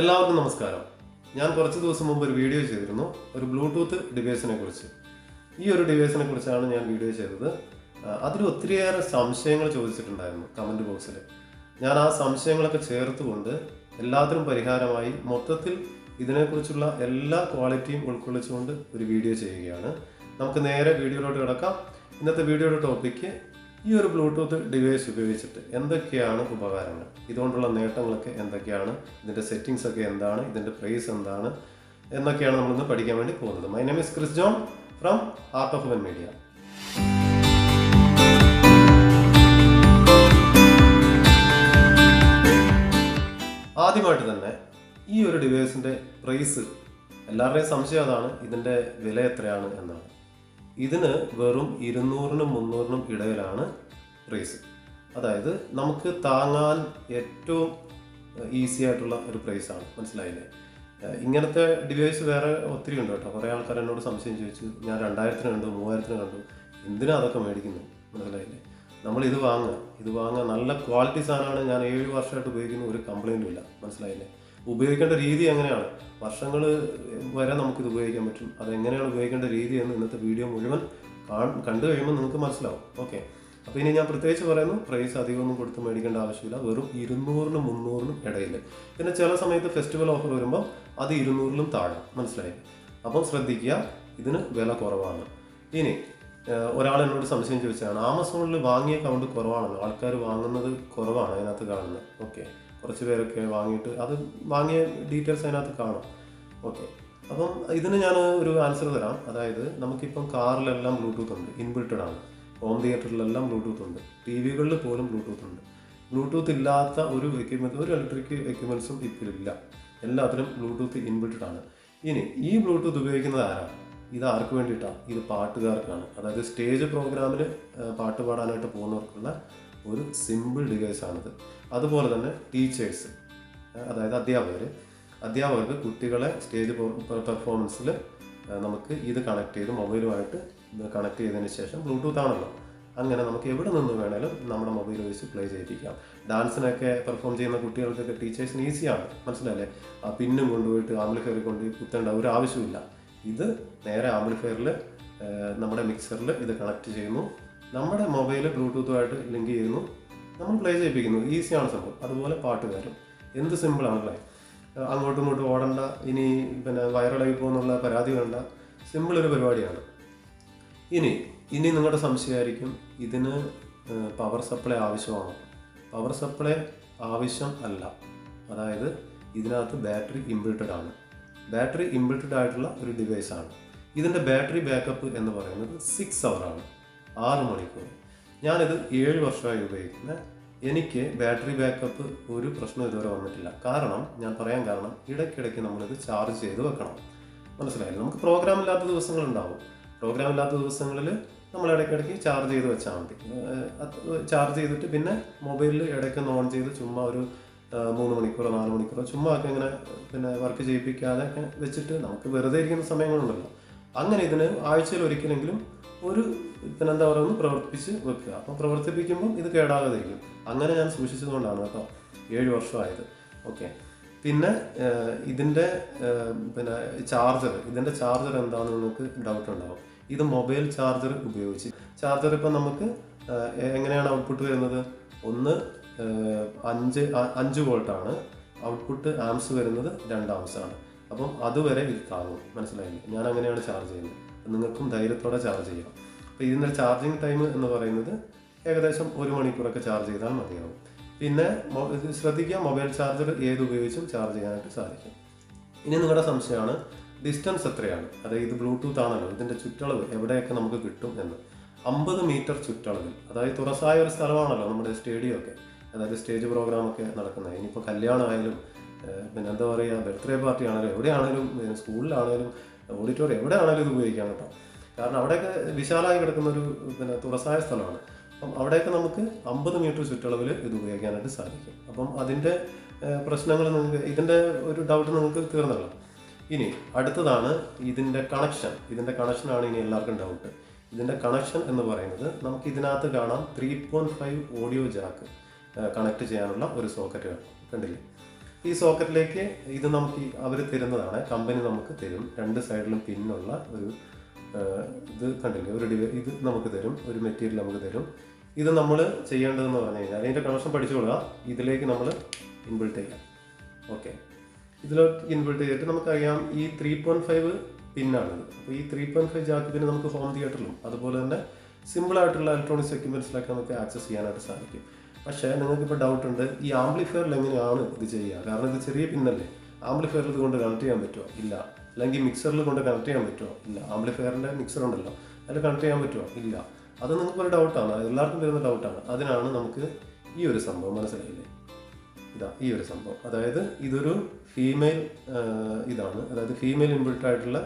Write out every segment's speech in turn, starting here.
എല്ലാവർക്കും നമസ്കാരം. ഞാൻ കുറച്ച് ദിവസം മുമ്പ് ഒരു വീഡിയോ ചെയ്തിരുന്നു. ഒരു ബ്ലൂടൂത്ത് ഡിവൈസിനെ കുറിച്ച്. ഈ ഒരു ഡിവൈസിനെ കുറിച്ചാണ് ഞാൻ വീഡിയോ ചെയ്തത്. അതിൽ ഒത്തിരിയേറെ സംശയങ്ങൾ ചോദിച്ചിട്ടുണ്ടായിരുന്നു കമന്റ് ബോക്സിൽ ഞാൻ ആ സംശയങ്ങളൊക്കെ ചേർത്തുകൊണ്ട് എല്ലാത്തിനും പരിഹാരമായി മൊത്തത്തിൽ ഇതിനെക്കുറിച്ചുള്ള എല്ലാ ക്വാളിറ്റിയും ഉൾക്കൊള്ളിച്ചുകൊണ്ട് ഒരു വീഡിയോ ചെയ്യുകയാണ്. നമുക്ക് നേരെ വീഡിയോയിലോട്ട് കിടക്കാം. ഇന്നത്തെ വീഡിയോയുടെ ടോപ്പിക്ക് ഈ ഒരു ബ്ലൂടൂത്ത് ഡിവൈസ് ഉപയോഗിച്ചിട്ട് എന്തൊക്കെയാണ് ഉപകാരങ്ങൾ? ഇതുകൊണ്ടുള്ള നേട്ടങ്ങളൊക്കെ എന്തൊക്കെയാണ്? ഇതിന്റെ സെറ്റിങ്സ് ഒക്കെ എന്താണ്? ഇതിന്റെ പ്രൈസ് എന്താണ്? എന്നൊക്കെയാണ് നമ്മളിന്ന് പഠിക്കാൻ വേണ്ടി പോകുന്നത്. My name is Chris John from art of when media ആദ്യമായിട്ട് തന്നെ ഈ ഒരു ഡിവൈസിന്റെ പ്രൈസ് എല്ലാവരുടെയും സംശയം അതാണ് ഇതിന്റെ വില എത്രയാണ് എന്നാണ്. ഇതിന് വെറും ഇരുന്നൂറിനും മുന്നൂറിനും ഇടയിലാണ് പ്രൈസ് അതായത് നമുക്ക് താങ്ങാൻ ഏറ്റവും ഈസി ആയിട്ടുള്ള ഒരു പ്രൈസാണ് മനസ്സിലായില്ലേ? ഇങ്ങനത്തെ ഡിവൈസ് വേറെ ഒത്തിരി ഉണ്ട് കേട്ടോ. കുറേ ആൾക്കാർ എന്നോട് സംശയം ചോദിച്ചു. ഞാൻ രണ്ടായിരത്തിന് കണ്ടു മൂവായിരത്തിന് കണ്ടു. എന്തിനാ അതൊക്കെ മേടിക്കുന്നു? മനസ്സിലായില്ലേ? നമ്മൾ ഇത് വാങ്ങുക. ഇത് വാങ്ങുക നല്ല ക്വാളിറ്റി സാധനമാണ്. ഞാൻ ഏഴ് വർഷമായിട്ട് ഉപയോഗിക്കുന്ന ഒരു കംപ്ലൈന്റും ഇല്ല. മനസ്സിലായില്ലേ? ഉപയോഗിക്കേണ്ട രീതി എങ്ങനെയാണ് വർഷങ്ങൾ വരെ നമുക്കിത് ഉപയോഗിക്കാൻ പറ്റും. അതെങ്ങനെയാണ് ഉപയോഗിക്കേണ്ട രീതി എന്ന് ഇന്നത്തെ വീഡിയോ മുഴുവൻ കാണും കണ്ടു കഴിയുമ്പോൾ നിങ്ങൾക്ക് മനസ്സിലാവും. ഓക്കെ. അപ്പോൾ ഇനി ഞാൻ പ്രത്യേകിച്ച് പറയുന്നു പ്രൈസ് അധികമൊന്നും കൊടുത്ത് മേടിക്കേണ്ട ആവശ്യമില്ല. വെറും ഇരുന്നൂറിനും മുന്നൂറിനും ഇടയിൽ പിന്നെ ചില സമയത്ത് ഫെസ്റ്റിവൽ ഓഫർ വരുമ്പോൾ അത് ഇരുന്നൂറിലും താഴെ. മനസ്സിലായി അപ്പം ശ്രദ്ധിക്കുക ഇതിന് വില കുറവാണ്. ഇനി ഒരാൾ എന്നോട് സംശയം ചോദിച്ചതാണ്. ആമസോണിൽ വാങ്ങിയ കൗണ്ട് കുറവാണല്ലോ. ആൾക്കാർ വാങ്ങുന്നത് കുറവാണ് അതിനകത്ത് കാണുന്നത്. ഓക്കെ. കുറച്ച് പേരൊക്കെ വാങ്ങിയിട്ട് അത് വാങ്ങിയ ഡീറ്റെയിൽസ് അതിനകത്ത് കാണും. ഓക്കെ അപ്പം ഇതിന് ഞാൻ ഒരു ആൻസർ തരാം. അതായത് നമുക്കിപ്പം കാറിലെല്ലാം ബ്ലൂടൂത്ത് ഉണ്ട്. ഇൻബിൽറ്റഡ് ആണ്. ഹോം തിയേറ്ററിലെല്ലാം ബ്ലൂടൂത്ത് ഉണ്ട്. ടി വികളിൽ പോലും ബ്ലൂടൂത്ത് ഉണ്ട്. ബ്ലൂടൂത്ത് ഇല്ലാത്ത ഒരു എക്യുപ്മെന്റ് ഒരു ഇലക്ട്രിക് എക്യുപ്മെന്റ്സും ഇപ്പോഴില്ല എല്ലാത്തിനും ബ്ലൂടൂത്ത് ഇൻബിൽറ്റഡ് ആണ്. ഇനി ഈ ബ്ലൂടൂത്ത് ഉപയോഗിക്കുന്നത് ആരാണ് ഇത് ആർക്ക് വേണ്ടിയിട്ടാണ് ഇത് പാട്ടുകാർക്കാണ്. അതായത് സ്റ്റേജ് പ്രോഗ്രാമിൽ പാട്ട് പാടാനായിട്ട് പോകുന്നവർക്കുള്ള ഒരു സിമ്പിൾ ഡിവൈസ് ഡിവൈസാണിത് അതുപോലെ തന്നെ ടീച്ചേഴ്സ് അതായത് അധ്യാപകർ. അധ്യാപകർക്ക് കുട്ടികളെ സ്റ്റേജ് പെർഫോമൻസിൽ നമുക്ക് ഇത് കണക്ട് ചെയ്ത് മൊബൈലുമായിട്ട് കണക്ട് ചെയ്തതിന് ശേഷം ബ്ലൂടൂത്ത് ആണല്ലോ. അങ്ങനെ നമുക്ക് എവിടെ നിന്ന് വേണേലും നമ്മുടെ മൊബൈൽ വെച്ച് പ്ലേ ചെയ്യിപ്പിക്കാം. ഡാൻസിനൊക്കെ പെർഫോം ചെയ്യുന്ന കുട്ടികൾക്കൊക്കെ ടീച്ചേഴ്സിന് ഈസിയാണ് മനസ്സിലല്ലേ ആ പിന്നും കൊണ്ടുപോയിട്ട് ആംബ്ലിഫയറിൽ കൊണ്ട് കുത്തേണ്ട ഒരു ആവശ്യമില്ല. ഇത് നേരെ ആംബ്ലിഫയറിൽ നമ്മുടെ മിക്സറിൽ ഇത് കണക്ട് ചെയ്യുന്നു. നമ്മുടെ മൊബൈൽ ബ്ലൂടൂത്തുമായിട്ട് ലിങ്ക് ചെയ്യുന്നു. നമ്മൾ പ്ലേ ചെയ്യിപ്പിക്കുന്നു. ഈസിയാണ് സംഭവം. അതുപോലെ പാട്ടുകാരും. എന്ത് സിമ്പിളാണല്ലേ അങ്ങോട്ടും ഇങ്ങോട്ടും ഓടണ്ട ഇനി പിന്നെ വൈറലായി പോകുന്നുള്ള പരാതി വേണ്ട. സിമ്പിൾ ഒരു പരിപാടിയാണ്. ഇനി ഇനി നിങ്ങളുടെ സംശയമായിരിക്കും ഇതിന് പവർ സപ്ലൈ ആവശ്യമാണോ. പവർ സപ്ലൈ ആവശ്യം അല്ല. അതായത് ഇതിനകത്ത് ബാറ്ററി ഇമ്പിൾട്ടഡ് ആണ്. ബാറ്ററി ഇമ്പിൾട്ടഡ് ആയിട്ടുള്ള ഒരു ഡിവൈസാണ് ഇതിന്റെ ബാറ്ററി ബാക്കപ്പ് എന്ന് പറയുന്നത് സിക്സ് ആണ്. ആറ് മണിക്കൂർ. ഞാനിത് ഏഴ് വർഷമായി ഉപയോഗിക്കുന്നത് എനിക്ക് ബാറ്ററി ബാക്കപ്പ് ഒരു പ്രശ്നം ഇതുവരെ വന്നിട്ടില്ല. കാരണം ഞാൻ പറയാൻ കാരണം ഇടയ്ക്കിടയ്ക്ക് നമ്മളിത് ചാർജ് ചെയ്ത് വെക്കണം. മനസ്സിലായില്ല? നമുക്ക് പ്രോഗ്രാം ഇല്ലാത്ത ദിവസങ്ങളുണ്ടാവും. പ്രോഗ്രാം ഇല്ലാത്ത ദിവസങ്ങളിൽ നമ്മൾ ഇടയ്ക്കിടയ്ക്ക് ചാർജ് ചെയ്ത് വെച്ചാൽ മതി. ചാർജ് ചെയ്തിട്ട് പിന്നെ മൊബൈലിൽ ഇടയ്ക്ക് ഓൺ ചെയ്ത് ചുമ്മാ ഒരു മൂന്ന് മണിക്കൂറോ നാല് മണിക്കൂറോ ചുമ്മാ ഒക്കെ ഇങ്ങനെ പിന്നെ വർക്ക് ചെയ്യിപ്പിക്കാതെ വെച്ചിട്ട് നമുക്ക് വെറുതെ ഇരിക്കുന്ന സമയങ്ങളുണ്ടല്ലോ. അങ്ങനെ ഇതിന് ആഴ്ചയിൽ ഒരിക്കലെങ്കിലും ഒരു പറയുക ഒന്ന് പ്രവർത്തിപ്പിച്ച് വെക്കുക. അപ്പോൾ പ്രവർത്തിപ്പിക്കുമ്പോൾ ഇത് കേടാകാതെ ഇരിക്കും അങ്ങനെ ഞാൻ സൂക്ഷിച്ചതുകൊണ്ടാണ് കേട്ടോ. ഏഴ് വർഷമായത്. ഓക്കെ. പിന്നെ ഇതിന്റെ പിന്നെ ചാർജർ ഇതിന്റെ ചാർജർ എന്താണെന്ന് നിങ്ങൾക്ക് ഡൗട്ട് ഉണ്ടാവും. ഇത് മൊബൈൽ ചാർജർ ഉപയോഗിച്ച്. ചാർജർ ഇപ്പം നമുക്ക് എങ്ങനെയാണ് ഔട്ട്പുട്ട് വരുന്നത്? ഒന്ന് അഞ്ച് അഞ്ച് വോൾട്ടാണ്. ഔട്ട്പുട്ട് ആംസ് വരുന്നത് രണ്ട് ആണ്. അപ്പം അതുവരെ ഇത് താങ്ങും. മനസ്സിലായില്ലേ? ഞാൻ അങ്ങനെയാണ് ചാർജ് ചെയ്യുന്നത്. നിങ്ങൾക്കും ധൈര്യത്തോടെ ചാർജ് ചെയ്യാം. അപ്പോൾ ഇതിന്റെ ചാർജിങ് ടൈം എന്ന് പറയുന്നത് ഏകദേശം ഒരു മണിക്കൂറൊക്കെ ചാർജ് ചെയ്താൽ മതിയാവും. പിന്നെ ശ്രദ്ധിക്കുക മൊബൈൽ ചാർജർ ഏത് ഉപയോഗിച്ചും ചാർജ് ചെയ്യാനായിട്ട് സാധിക്കും. ഇനി നിങ്ങളുടെ സംശയമാണ് ഡിസ്റ്റൻസ് എത്രയാണ്? അതായത് ഇത് ബ്ലൂടൂത്ത് ആണല്ലോ ഇതിന്റെ ചുറ്റളവ് എവിടെയൊക്കെ നമുക്ക് കിട്ടും എന്ന്. അമ്പത് മീറ്റർ ചുറ്റളവിൽ അതായത് തുറസായ ഒരു സ്ഥലമാണല്ലോ നമ്മുടെ സ്റ്റേഡിയം ഒക്കെ അതായത് സ്റ്റേജ് പ്രോഗ്രാം ഒക്കെ നടക്കുന്നത്. ഇനിയിപ്പോൾ കല്യാണമായാലും പിന്നെ എന്താ പറയുക ബർത്ത്ഡേ പാർട്ടി ആണെങ്കിലും എവിടെയാണെങ്കിലും സ്കൂളിലാണെങ്കിലും ഓഡിറ്റോറിയം എവിടെയാണെങ്കിലും ഇത് ഉപയോഗിക്കാം കേട്ടോ. കാരണം അവിടെയൊക്കെ വിശാലമായി കിടക്കുന്ന ഒരു പിന്നെ തുറസായ സ്ഥലമാണ്. അപ്പം അവിടെയൊക്കെ നമുക്ക് അമ്പത് മീറ്റർ ചുറ്റളവിൽ ഇത് ഉപയോഗിക്കാനായിട്ട് സാധിക്കും. അപ്പം അതിന്റെ പ്രശ്നങ്ങൾ നിങ്ങൾക്ക് ഇതിന്റെ ഒരു ഡൗട്ട് നിങ്ങൾക്ക് തീർന്നല്ലോ ഇനി അടുത്തതാണ് ഇതിന്റെ കണക്ഷൻ ഇതിന്റെ കണക്ഷനാണ് ഇനി എല്ലാവർക്കും ഡൗട്ട് ഇതിന്റെ കണക്ഷൻ എന്ന് പറയുന്നത് നമുക്ക് ഇതിനകത്ത് കാണാം three point five audio jack connect ചെയ്യാനുള്ള ഒരു സോക്കറ്റ് കണ്ടില്ലേ? ഈ സോക്കറ്റിലേക്ക് ഇത് നമുക്ക് അവർ തരുന്നതാണ്. കമ്പനി നമുക്ക് തരും. രണ്ട് സൈഡിലും പിന്നുള്ള ഒരു ഇത് കണ്ടില്ലേ? ഒരു ഡിവൈ ഇത് നമുക്ക് തരും ഒരു മെറ്റീരിയൽ നമുക്ക് തരും. ഇത് നമ്മൾ ചെയ്യേണ്ടതെന്ന് പറഞ്ഞു കഴിഞ്ഞാൽ അതിന്റെ കണക്ഷൻ പഠിച്ചു കൊടുക്കുക ഇതിലേക്ക് നമ്മൾ ഇൻബിൾട്ട് ചെയ്യാം. ഓക്കെ ഇതിലോട്ട് ഇൻബിൾട്ട് ചെയ്തിട്ട് നമുക്കറിയാം ഈ ത്രീ പോയിന്റ് ഫൈവ് പിന്നാണിത്. അപ്പോൾ ഈ ത്രീ പോയിന്റ് ഫൈവ് ജാക്ക് പിന്നെ നമുക്ക് ഹോം തിയേറ്ററിലും അതുപോലെ തന്നെ സിമ്പിൾ ആയിട്ടുള്ള ഇലക്ട്രോണിക്സ് എക്യുപ്മെന്റ്സിലൊക്കെ നമുക്ക് ആക്സസ് ചെയ്യാനായിട്ട് സാധിക്കും. പക്ഷേ നിങ്ങൾക്ക് ഇപ്പോൾ ഡൗട്ട് ഉണ്ട് ഈ ആംപ്ലിഫയറിൽ എങ്ങനെയാണ് ഇത് ചെയ്യുക? കാരണം ഇത് ചെറിയ പിന്നല്ലേ. ആംപ്ലിഫയറിൽ ഇതുകൊണ്ട് കണക്ട് ചെയ്യാൻ പറ്റുമോ ഇല്ല. അല്ലെങ്കിൽ മിക്സറിൽ കൊണ്ട് കണക്ട് ചെയ്യാൻ പറ്റുമോ ഇല്ല. ആംബ്ലിഫയറിന്റെ മിക്സർ ഉണ്ടല്ലോ. അതിൽ കണക്ട് ചെയ്യാൻ പറ്റുമോ ഇല്ല. അത് നിങ്ങൾക്കൊരു ഡൗട്ടാണ് എല്ലാവർക്കും വരുന്ന ഡൗട്ടാണ് അതിനാണ് നമുക്ക് ഈ ഒരു സംഭവം മനസ്സിലായില്ലേ? ഇതാ ഈ ഒരു സംഭവം. അതായത് ഇതൊരു ഫീമെയിൽ ഇതാണ്. അതായത് ഫീമെയിൽ ഇൻബിൾട്ട് ആയിട്ടുള്ള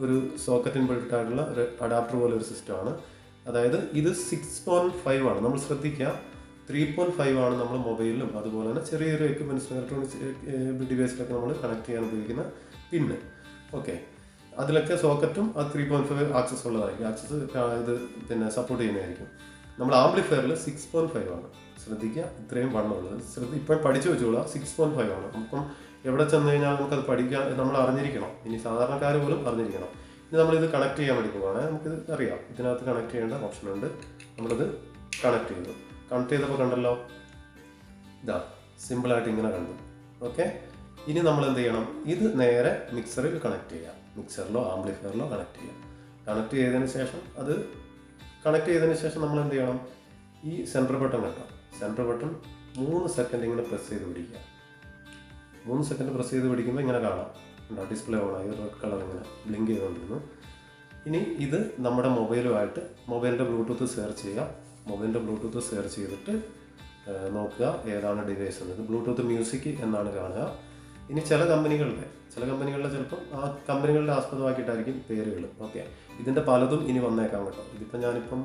ഒരു സോക്കറ്റ് ഇൻബിൾട്ട് ആയിട്ടുള്ള ഒരു അഡാപ്റ്റർ പോലെ ഒരു സിസ്റ്റമാണ് അതായത് ഇത് സിക്സ് പോയിന്റ് ഫൈവ് ആണ്. നമ്മൾ ശ്രദ്ധിക്കുക. ത്രീ പോയിന്റ് ഫൈവ് ആണ് നമ്മൾ മൊബൈലിലും അതുപോലെ തന്നെ ചെറിയ ചെറിയ എക്യുപ്മെന്റ്സ് ഇലക്ട്രോണിക്സ് ഡിവൈസിലൊക്കെ നമ്മൾ കണക്ട് ചെയ്യാൻ ഉപയോഗിക്കുന്ന പിന്ന് ഓക്കെ അതിലൊക്കെ സോക്കറ്റും ആ ത്രീ പോയിന്റ് ഫൈവ് ആക്സസ് ഉള്ളതായിരിക്കും. ആക്സസ് ഇത് പിന്നെ സപ്പോർട്ട് ചെയ്യുന്നതായിരിക്കും. നമ്മൾ ആംപ്ലിഫയറിൽ സിക്സ് പോയിന്റ് ഫൈവ് ആണ്. ശ്രദ്ധിക്കുക ഇത്രയും വണ്ണമുള്ളത് ശ്രദ്ധ ഇപ്പോൾ പഠിച്ചു വെച്ചോളാം. സിക്സ് പോയിന്റ് ഫൈവ് ആണ്. അപ്പം എവിടെ ചെന്ന് കഴിഞ്ഞാൽ നമുക്കത് പഠിക്കാൻ നമ്മൾ അറിഞ്ഞിരിക്കണം. ഇനി സാധാരണക്കാർ പോലും അറിഞ്ഞിരിക്കണം. ഇനി നമ്മളിത് കണക്ട് ചെയ്യാൻ വേണ്ടി പോവാണ്. നമുക്കിത് അറിയാം. ഇതിനകത്ത് കണക്ട് ചെയ്യേണ്ട ഓപ്ഷൻ ഉണ്ട്. നമ്മളിത് കണക്ട് ചെയ്തു. കണക്ട് ചെയ്തപ്പോൾ കണ്ടല്ലോ? ഇതാ സിമ്പിളായിട്ട് ഇങ്ങനെ കണ്ടു. ഓക്കെ ഇനി നമ്മൾ എന്ത് ചെയ്യണം? ഇത് നേരെ മിക്സറിൽ കണക്ട് ചെയ്യുക. മിക്സറിലോ ആംപ്ലിഫയറിലോ കണക്ട് ചെയ്യുക. കണക്ട് ചെയ്തതിന് ശേഷം അത് കണക്ട് ചെയ്തതിന് ശേഷം നമ്മൾ എന്ത് ചെയ്യണം? ഈ സെന്റർ ബട്ടൺ കിട്ടാം. സെന്റർ ബട്ടൺ മൂന്ന് സെക്കൻഡ് ഇങ്ങനെ പ്രസ് ചെയ്ത് പിടിക്കുക. മൂന്ന് സെക്കൻഡ് പ്രസ് ചെയ്ത് പിടിക്കുമ്പോൾ ഇങ്ങനെ കാണാം. ഉണ്ടോ ഡിസ്പ്ലേ ഓൺ ആയി. റെഡ് കളർ ഇങ്ങനെ ബ്ലിങ്ക് ചെയ്തുകൊണ്ടിരുന്നു ഇനി ഇത് നമ്മുടെ മൊബൈലുമായിട്ട് മൊബൈലിന്റെ ബ്ലൂടൂത്ത് സെർച്ച് ചെയ്യുക. മൊബൈലിന്റെ ബ്ലൂടൂത്ത് സെർച്ച് ചെയ്തിട്ട് നോക്കുക ഏതാണ് ഡിവൈസ് എന്നത്. ബ്ലൂടൂത്ത് മ്യൂസിക് എന്നാണ് കാണുക. ഇനി ചില കമ്പനികളുടെ ചില കമ്പനികളിലെ ചിലപ്പം ആ കമ്പനികളുടെ ആസ്പദമാക്കിയിട്ടായിരിക്കും പേരുകൾ. ഓക്കെ. ഇതിന്റെ പലതും ഇനി വന്നേക്കാം കേട്ടോ. ഇതിപ്പോൾ ഞാനിപ്പം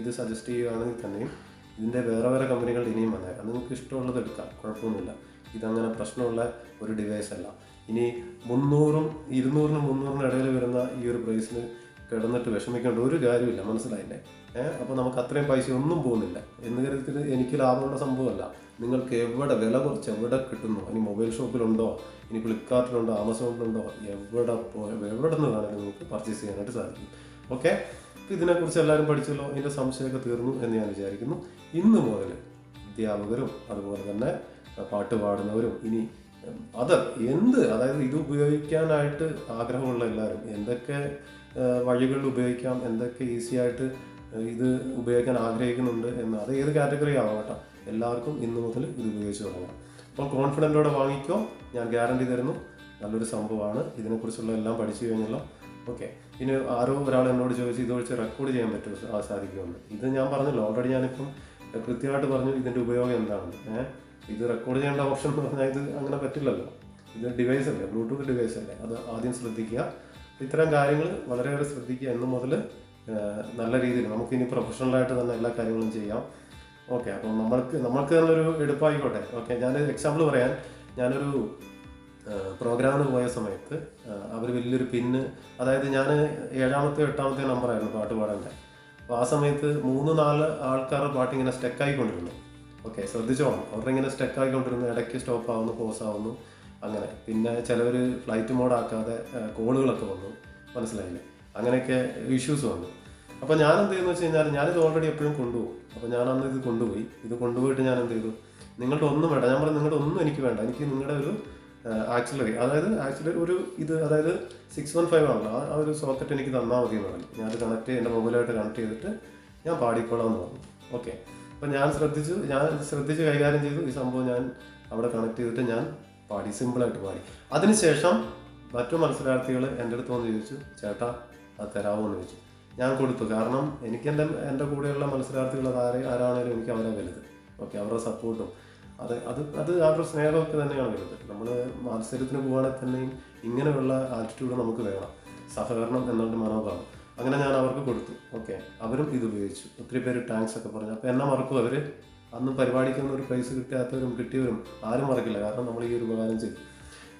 ഇത് സജസ്റ്റ് ചെയ്യുകയാണെങ്കിൽ തന്നെയും ഇതിന്റെ വേറെ വേറെ കമ്പനികൾ ഇനിയും വന്നേക്കാം. നിങ്ങൾക്ക് ഇഷ്ടമുള്ളത് എടുക്കാം. കുഴപ്പമൊന്നുമില്ല. ഇതങ്ങനെ പ്രശ്നമുള്ള ഒരു ഡിവൈസ് അല്ല. ഇനി മുന്നൂറും ഇരുന്നൂറിനും മുന്നൂറിനും ഇടയിൽ വരുന്ന ഈ ഒരു പ്രൈസിന് കിടന്നിട്ട് വിഷമിക്കേണ്ട ഒരു കാര്യമില്ല മനസ്സിലായില്ലേ? ഏഹ് അപ്പോൾ നമുക്ക് അത്രയും പൈസ ഒന്നും പോകുന്നില്ല. എന്ന് കരുതിയിട്ട് എനിക്ക് ലാഭമുള്ള സംഭവമല്ല. നിങ്ങൾക്ക് എവിടെ വില കുറച്ച് എവിടെ കിട്ടുന്നു ഇനി മൊബൈൽ ഷോപ്പിലുണ്ടോ ഇനി ഫ്ലിപ്കാർട്ടിലുണ്ടോ ആമസോണിലുണ്ടോ എവിടെ പോ എവിടെ നിന്ന് വേണമെങ്കിലും നിങ്ങൾക്ക് പർച്ചേസ് ചെയ്യാനായിട്ട് സാധിക്കും. ഓക്കെ ഇതിനെക്കുറിച്ച് എല്ലാവരും പഠിച്ചല്ലോ ഇതിന്റെ സംശയമൊക്കെ തീർന്നു എന്ന് ഞാൻ വിചാരിക്കുന്നു. ഇന്ന് മുതൽ അധ്യാപകരും അതുപോലെ തന്നെ പാട്ട് പാടുന്നവരും ഇനി അതർ എന്ത്? അതായത് ഇത് ഉപയോഗിക്കാനായിട്ട് ആഗ്രഹമുള്ള എല്ലാവരും. എന്തൊക്കെ വഴികളിൽ ഉപയോഗിക്കാം? എന്തൊക്കെ ഈസി ആയിട്ട് ഇത് ഉപയോഗിക്കാൻ ആഗ്രഹിക്കുന്നുണ്ട് എന്ന് അത് ഏത് കാറ്റഗറി ആവട്ടെ എല്ലാവർക്കും ഇന്ന് മുതൽ ഇത് ഉപയോഗിച്ച് തുടങ്ങാം. അപ്പോൾ കോൺഫിഡന്റോടെ വാങ്ങിക്കോ. ഞാൻ ഗ്യാരണ്ടി തരുന്നു. നല്ലൊരു സംഭവമാണ്. ഇതിനെക്കുറിച്ചുള്ള എല്ലാം പഠിച്ചു കഴിഞ്ഞല്ലോ. ഓക്കെ പിന്നെ ആരോ ഒരാൾ എന്നോട് ചോദിച്ചു ഇത് വെച്ച് റെക്കോർഡ് ചെയ്യാൻ പറ്റുമോ സാധിക്കുമെന്ന് ഇത് ഞാൻ പറഞ്ഞല്ലോ. ഓൾറെഡി ഞാനിപ്പം കൃത്യമായിട്ട് പറഞ്ഞു ഇതിന്റെ ഉപയോഗം എന്താണെന്ന്. ഏഹ് ഇത് റെക്കോർഡ് ചെയ്യേണ്ട ഓപ്ഷൻ എന്ന് പറഞ്ഞാൽ ഇത് അങ്ങനെ പറ്റില്ലല്ലോ. ഇത് ഡിവൈസ് അല്ലേ? ബ്ലൂടൂത്ത് ഡിവൈസ് അല്ലേ? അത് ആദ്യം ശ്രദ്ധിക്കുക. ഇത്തരം കാര്യങ്ങൾ വളരെയേറെ ശ്രദ്ധിക്കുക എന്ന് മുതൽ നല്ല രീതിയിൽ നമുക്ക് ഇനി പ്രൊഫഷണലായിട്ട് തന്നെ എല്ലാ കാര്യങ്ങളും ചെയ്യാം. ഓക്കെ അപ്പം നമ്മൾക്ക് നമ്മൾക്ക് തന്നെ ഒരു എടുപ്പായിക്കോട്ടെ. ഓക്കെ ഞാൻ എക്സാമ്പിൾ പറയാൻ. ഞാനൊരു പ്രോഗ്രാമിന് പോയ സമയത്ത് അവർ വലിയൊരു പിന്ന് അതായത് ഞാൻ ഏഴാമത്തെ എട്ടാമത്തെ നമ്പറായിരുന്നു പാട്ട് പാടാന്റെ അപ്പോൾ ആ സമയത്ത് മൂന്ന് നാല് ആൾക്കാരുടെ പാട്ട് ഇങ്ങനെ സ്റ്റക്ക് ആയിക്കൊണ്ടിരുന്നു. ഓക്കെ ശ്രദ്ധിച്ചോണം അവരുടെ ഇങ്ങനെ സ്റ്റക്ക് ആയിക്കൊണ്ടിരുന്നു ഇടയ്ക്ക് സ്റ്റോപ്പ് ആവുന്നു പോസ് ആവുന്നു അങ്ങനെ. പിന്നെ ചിലവർ ഫ്ലൈറ്റ് മോഡാക്കാതെ കോളുകളൊക്കെ വന്നു. മനസ്സിലായില്ലേ? അങ്ങനെയൊക്കെ ഇഷ്യൂസ് വന്നു. അപ്പോൾ ഞാൻ എന്ത് ചെയ്യുന്നു വെച്ച് കഴിഞ്ഞാൽ ഞാനിത് ഓൾറെഡി എപ്പോഴും കൊണ്ടുപോകും. അപ്പോൾ ഞാൻ അന്ന് ഇത് കൊണ്ടുപോയി. ഇത് കൊണ്ടുപോയിട്ട് ഞാൻ എന്ത് ചെയ്തു നിങ്ങളുടെ ഒന്നും വേണ്ട. ഞാൻ പറഞ്ഞു നിങ്ങളുടെ ഒന്നും എനിക്ക് വേണ്ട. എനിക്ക് നിങ്ങളുടെ ഒരു ആക്സിലറി അതായത് ആക്സിലറി ഒരു ഇത് അതായത് സിക്സ് വൺ ഫൈവ് ആണല്ലോ. ആ- ഒരു സോക്കറ്റ് എനിക്ക് തന്നാൽ മതി എന്ന് പറഞ്ഞു ഞാൻ കണക്ട് എന്റെ മൊബൈലായിട്ട് കണക്ട് ചെയ്തിട്ട് ഞാൻ പാടിക്കോളാം എന്ന് പറഞ്ഞു. ഓക്കെ അപ്പം ഞാൻ ശ്രദ്ധിച്ചു ഞാൻ ശ്രദ്ധിച്ച് കൈകാര്യം ചെയ്തു. ഈ സംഭവം ഞാൻ അവിടെ കണക്ട് ചെയ്തിട്ട് ഞാൻ പാടി സിമ്പിളായിട്ട് പാടി. അതിനുശേഷം മറ്റു മത്സരാർത്ഥികൾ എന്റെ അടുത്ത് വന്ന് ചോദിച്ചു ചേട്ടാ അത് തരാമോ എന്ന് ചോദിച്ചു. ഞാൻ കൊടുത്തു. കാരണം എനിക്ക് എന്റെ എന്റെ കൂടെയുള്ള മത്സരാർത്ഥികൾ അത് ആരെ ആരാണേലും എനിക്ക് അവരെ വലുത്. ഓക്കെ അവരുടെ സപ്പോർട്ടും. അത് അത് അത് അവരുടെ സ്നേഹമൊക്കെ തന്നെയാണ് വലുത്. നമ്മൾ മത്സരത്തിന് പോവുകയാണെങ്കിൽ തന്നെയും ഇങ്ങനെയുള്ള ആറ്റിറ്റ്യൂഡ് നമുക്ക് വേണം. സഹകരണം എന്നുള്ള മനോഭാവം അങ്ങനെ ഞാൻ അവർക്ക് കൊടുത്തു. ഓക്കെ. അവരും ഇത് ഉപയോഗിച്ചു. ഒത്തിരി പേര് ടാങ്ക്സ് ഒക്കെ പറഞ്ഞു. അപ്പോൾ എന്നെ മറക്കും അവർ അന്ന് പരിപാടിക്കൊന്നും ഒരു പ്രൈസ് കിട്ടാത്തവരും കിട്ടിയവരും ആരും മറക്കില്ല. കാരണം നമ്മൾ ഈ ഒരു ഉപകാരം ചെയ്തു.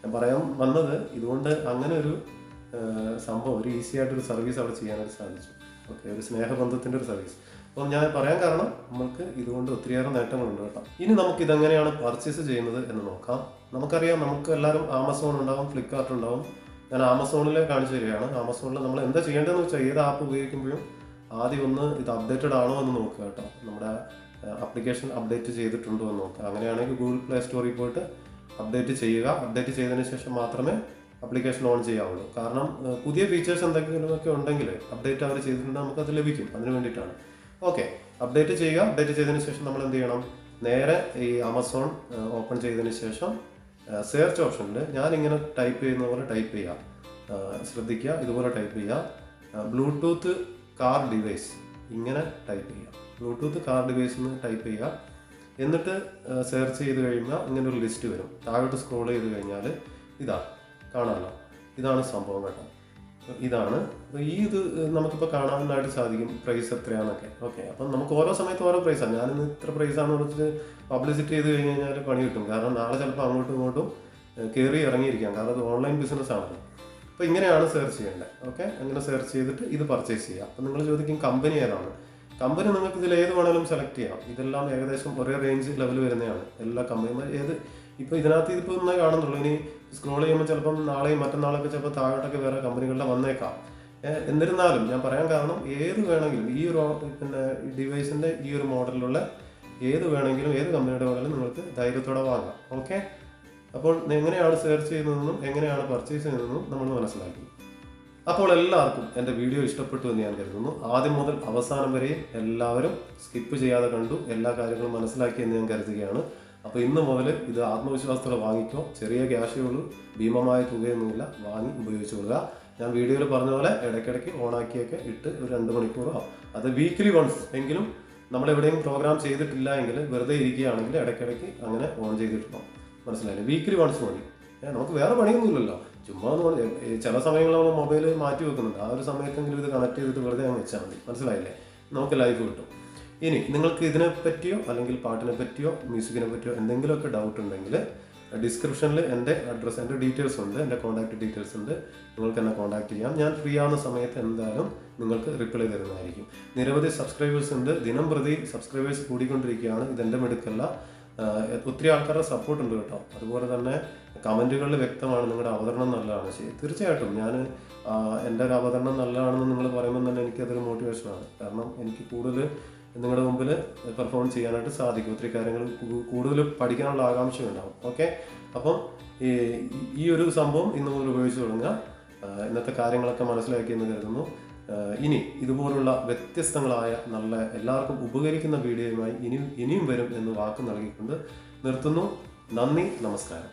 ഞാൻ പറയാൻ വന്നത് ഇതുകൊണ്ട് അങ്ങനെ ഒരു സംഭവം ഒരു ഈസി ആയിട്ടൊരു സർവീസ് അവിടെ ചെയ്യാനായിട്ട് സാധിച്ചു. ഓക്കെ. ഒരു സ്നേഹബന്ധത്തിന്റെ ഒരു സർവീസ് അപ്പം ഞാൻ പറയാൻ കാരണം നമുക്ക് ഇതുകൊണ്ട് ഒത്തിരിയേറെ നേട്ടങ്ങളുണ്ട് കേട്ടോ. ഇനി നമുക്ക് ഇതെങ്ങനെയാണ് പർച്ചേസ് ചെയ്യുന്നത് എന്ന് നോക്കാം. നമുക്കറിയാം നമുക്ക് എല്ലാവരും ആമസോൺ ഉണ്ടാവും ഫ്ലിപ്കാർട്ട് ഉണ്ടാവും. ഞാൻ ആമസോണിലെ കാണിച്ചു തരികയാണ്. ആമസോണിൽ നമ്മൾ എന്താ ചെയ്യേണ്ടതെന്ന് വെച്ചാൽ ഏത് ആപ്പ് ഉപയോഗിക്കുമ്പോഴും ആദ്യം ഒന്ന് ഇത് അപ്ഡേറ്റഡ് ആണോ എന്ന് നോക്കുക കേട്ടോ. നമ്മുടെ ആപ്ലിക്കേഷൻ അപ്ഡേറ്റ് ചെയ്തിട്ടുണ്ടോ എന്ന് നോക്കുക. അങ്ങനെയാണെങ്കിൽ ഗൂഗിൾ പ്ലേ സ്റ്റോറിൽ പോയിട്ട് അപ്ഡേറ്റ് ചെയ്യുക. അപ്ഡേറ്റ് ചെയ്തതിന് ശേഷം മാത്രമേ ആപ്ലിക്കേഷൻ ഓൺ ചെയ്യാവുള്ളൂ. കാരണം പുതിയ ഫീച്ചേഴ്സ് എന്തെങ്കിലുമൊക്കെ ഉണ്ടെങ്കിൽ അപ്ഡേറ്റ് അവർ ചെയ്തിട്ടുണ്ടെങ്കിൽ നമുക്കത് ലഭിക്കും. അതിന് വേണ്ടിയിട്ടാണ്. ഓക്കെ അപ്ഡേറ്റ് ചെയ്യുക. അപ്ഡേറ്റ് ചെയ്തതിന് ശേഷം നമ്മൾ എന്ത് ചെയ്യണം? നേരെ ഈ ആമസോൺ ഓപ്പൺ ചെയ്തതിന് ശേഷം സെർച്ച് ഓപ്ഷനിൽ ഞാനിങ്ങനെ ടൈപ്പ് ചെയ്യുന്ന പോലെ ടൈപ്പ് ചെയ്യാം. ശ്രദ്ധിക്കുക ഇതുപോലെ ടൈപ്പ് ചെയ്യുക ബ്ലൂടൂത്ത് കാർ ഡിവൈസ് ഇങ്ങനെ ടൈപ്പ് ചെയ്യുക ബ്ലൂടൂത്ത് കാർ ഡിവൈസ് എന്ന് ടൈപ്പ് ചെയ്യുക എന്നിട്ട് സെർച്ച് ചെയ്ത് കഴിഞ്ഞാൽ ഇങ്ങനെ ഒരു ലിസ്റ്റ് വരും. താഴോട്ട് സ്ക്രോൾ ചെയ്ത് കഴിഞ്ഞാൽ ഇതാ കാണാമല്ലോ ഇതാണ് സംഭവം കേട്ടോ. ഇതാണ്. ഈ ഇത് നമുക്കിപ്പോൾ കാണാനായിട്ട് സാധിക്കും പ്രൈസ് എത്രയാണെന്നൊക്കെ ഓക്കെ അപ്പം നമുക്ക് ഓരോ സമയത്ത് ഓരോ പ്രൈസാണ് ഞാനിന്ന് ഇത്ര പ്രൈസാന്ന് പറഞ്ഞിട്ട് പബ്ലിസിറ്റി ചെയ്ത് കഴിഞ്ഞ് കഴിഞ്ഞാൽ പണി കിട്ടും. കാരണം നാളെ ചിലപ്പോൾ അങ്ങോട്ടും ഇങ്ങോട്ടും കയറി ഇറങ്ങിയിരിക്കാം. കാരണം അത് ഓൺലൈൻ ബിസിനസ് ആണല്ലോ. അപ്പോൾ ഇങ്ങനെയാണ് സെർച്ച് ചെയ്യേണ്ടത്. ഓക്കെ അങ്ങനെ സെർച്ച് ചെയ്തിട്ട് ഇത് പർച്ചേസ് ചെയ്യുക. അപ്പം നിങ്ങൾ ചോദിക്കും കമ്പനി ഏതാണ്? കമ്പനി നിങ്ങൾക്ക് ഇതിൽ ഏത് വേണമെങ്കിലും സെലക്ട് ചെയ്യാം. ഇതെല്ലാം ഏകദേശം ഒരേ റേഞ്ച് ലെവൽ വരുന്നതാണ്. എല്ലാ കമ്പനിയും ഏത് ഇപ്പോൾ ഇതിനകത്ത് ഇതിപ്പോൾ ഒന്നേ കാണുന്നുള്ളൂ. ഇനി സ്ക്രോൾ ചെയ്യുമ്പോൾ ചിലപ്പം നാളെയും മറ്റന്നാളൊക്കെ ചിലപ്പോൾ താഴോട്ടൊക്കെ വേറെ കമ്പനികളുടെ വന്നേക്കാം. എന്നിരുന്നാലും ഞാൻ പറയാൻ കാരണം ഏത് വേണമെങ്കിലും ഈ ഒരു പിന്നെ ഡിവൈസിന്റെ ഈ ഒരു മോഡലിലുള്ള ഏത് വേണമെങ്കിലും ഏത് കമ്പനിയുടെ വേണമെങ്കിലും നിങ്ങൾക്ക് ധൈര്യത്തോടെ വാങ്ങാം. ഓക്കെ? അപ്പോൾ എങ്ങനെയാണ് സെർച്ച് ചെയ്യുന്നതെന്നും എങ്ങനെയാണ് പർച്ചേസ് ചെയ്യുന്നതെന്നും നമ്മൾ മനസ്സിലാക്കി. അപ്പോൾ എല്ലാവർക്കും എന്റെ വീഡിയോ ഇഷ്ടപ്പെട്ടു എന്ന് ഞാൻ കരുതുന്നു. ആദ്യം മുതൽ അവസാനം വരെയും എല്ലാവരും സ്കിപ്പ് ചെയ്യാതെ കണ്ടു. എല്ലാ കാര്യങ്ങളും മനസ്സിലാക്കി എന്ന് ഞാൻ കരുതുകയാണ്. അപ്പോൾ ഇന്ന് മുതൽ ഇത് ആത്മവിശ്വാസത്തോടെ വാങ്ങിക്കോ. ചെറിയ ക്യാഷേ ഉള്ളൂ. ഭീമമായ തുകയൊന്നുമില്ല. വാങ്ങി ഉപയോഗിച്ചുകൊള്ളുക ഞാൻ വീഡിയോയിൽ പറഞ്ഞ പോലെ ഇടയ്ക്കിടയ്ക്ക് ഓണാക്കിയൊക്കെ ഇട്ട് ഒരു രണ്ട് മണിക്കൂറോ അത് വീക്കിലി വൺസ് എങ്കിലും നമ്മൾ എവിടെയും പ്രോഗ്രാം ചെയ്തിട്ടില്ല എങ്കിൽ വെറുതെ ഇരിക്കുകയാണെങ്കിൽ ഇടയ്ക്കിടയ്ക്ക് അങ്ങനെ ഓൺ ചെയ്തിട്ടോ മനസ്സിലായില്ലേ? വീക്കിലി വൺസ് മതി. നമുക്ക് വേറെ പണിയൊന്നുമില്ലല്ലോ. ചുമ്മാ ചില സമയങ്ങളിൽ നമ്മൾ മൊബൈൽ മാറ്റി വെക്കുന്നുണ്ട്. ആ ഒരു സമയത്തെങ്കിലും ഇത് കണക്ട് ചെയ്തിട്ട് വെറുതെ അങ്ങ് വെച്ചാൽ മതി. മനസ്സിലായില്ലേ? നമുക്ക് ലൈഫ് കിട്ടും. ഇനി നിങ്ങൾക്ക് ഇതിനെ പറ്റിയോ അല്ലെങ്കിൽ പാട്ടിനെ പറ്റിയോ മ്യൂസിക്കിനെ പറ്റിയോ എന്തെങ്കിലുമൊക്കെ ഡൗട്ട് ഉണ്ടെങ്കിൽ ഡിസ്ക്രിപ്ഷനിൽ എന്റെ അഡ്രസ്സ് എന്റെ ഡീറ്റെയിൽസ് ഉണ്ട് എന്റെ കോൺടാക്ട് ഡീറ്റെയിൽസ് ഉണ്ട്. നിങ്ങൾക്ക് എന്നെ കോൺടാക്ട് ചെയ്യാം. ഞാൻ ഫ്രീ ആവുന്ന സമയത്ത് എന്തായാലും നിങ്ങൾക്ക് റിപ്ലൈ തരുന്നതായിരിക്കും. നിരവധി സബ്സ്ക്രൈബേഴ്സ് ഉണ്ട്. ദിനം പ്രതി സബ്സ്ക്രൈബേഴ്സ് കൂടിക്കൊണ്ടിരിക്കുകയാണ്. ഇതെന്റെ മെടുക്കല്ല. ഒത്തിരി ആൾക്കാരുടെ സപ്പോർട്ട് ഉണ്ട് കേട്ടോ. അതുപോലെ തന്നെ കമന്റുകളിൽ വ്യക്തമാണ്. നിങ്ങളുടെ അവതരണം നല്ലതാണ്. ശരി തീർച്ചയായിട്ടും. ഞാൻ എന്റെ ഒരു അവതരണം നല്ലതാണെന്ന് നിങ്ങൾ പറയുമ്പോൾ തന്നെ എനിക്കതൊരു മോട്ടിവേഷനാണ് കാരണം എനിക്ക് കൂടുതൽ നിങ്ങളുടെ മുമ്പിൽ പെർഫോം ചെയ്യാനായിട്ട് സാധിക്കും. ഒത്തിരി കാര്യങ്ങൾ കൂടുതൽ പഠിക്കാനുള്ള ആകാംക്ഷ ഉണ്ടാവും ഓക്കെ അപ്പം ഈ ഈ ഒരു സംഭവം ഇന്ന് മുതൽ ഉപയോഗിച്ച് തുടങ്ങുക ഇന്നത്തെ കാര്യങ്ങളൊക്കെ മനസ്സിലാക്കി എന്ന് കരുതുന്നു. ഇനി ഇതുപോലുള്ള വ്യത്യസ്തങ്ങളായ നല്ല എല്ലാവർക്കും ഉപകരിക്കുന്ന വീഡിയോയുമായി ഇനിയും ഇനിയും വരും എന്ന് വാക്ക് നൽകിക്കൊണ്ട് നിർത്തുന്നു. നന്ദി നമസ്കാരം.